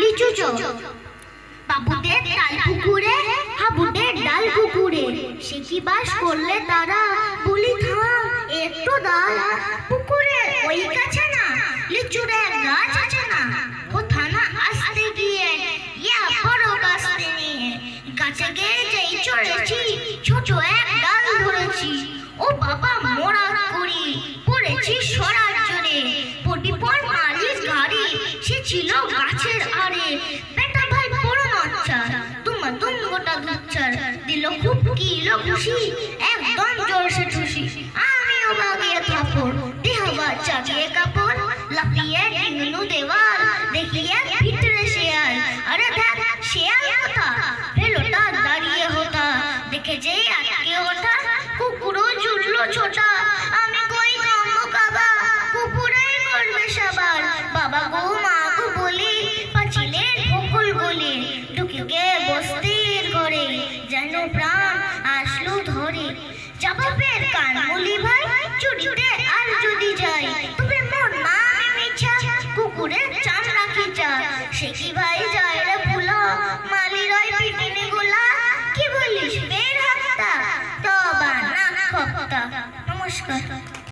লিচু চোখ বাবুদের পুকুরে, হাবুদের ডাল পুকুরে। সে কি বাস করলে তারা? বলি একটু ডাল পুকুরে ওই কাছে না গাছ আছে না। ও থানা আসতে গিয়ে, ইয়া বড় নিয়ে। গাছে গিয়ে যেই চড়েছি, ছোট এক ডাল ধরেছি। ও বাবা, মোরা ছিল গাছের আড়ে। বেটা ভাই বড় নচ্চার তুমা তুম গোটা দুচ্চার দিল খুব কিলো খুশি, একদম জোরসে খুশি আমিও বাগিয়ে থাপড় দেহবা চাগিয়ে কাপড়, লাফিয়ে ডিঙনু দেওয়াল, দেখিয়ে ভিতরে শেয়াল। আরে দেখ, শেয়াল কথা ফেলোটা দাঁড়িয়ে হতা। দেখে যে যেন প্রাণ আসলো ধরে। জবাবের কান বলি ভাই আর যদি যাই, তবে মন মা মিছা কুকুরের চান রাখি চা? সে কি ভাই যায় রে ফুলা মালিরয় পিটিনি কি বলিস বের তবা না খপ্তা নমস্কার।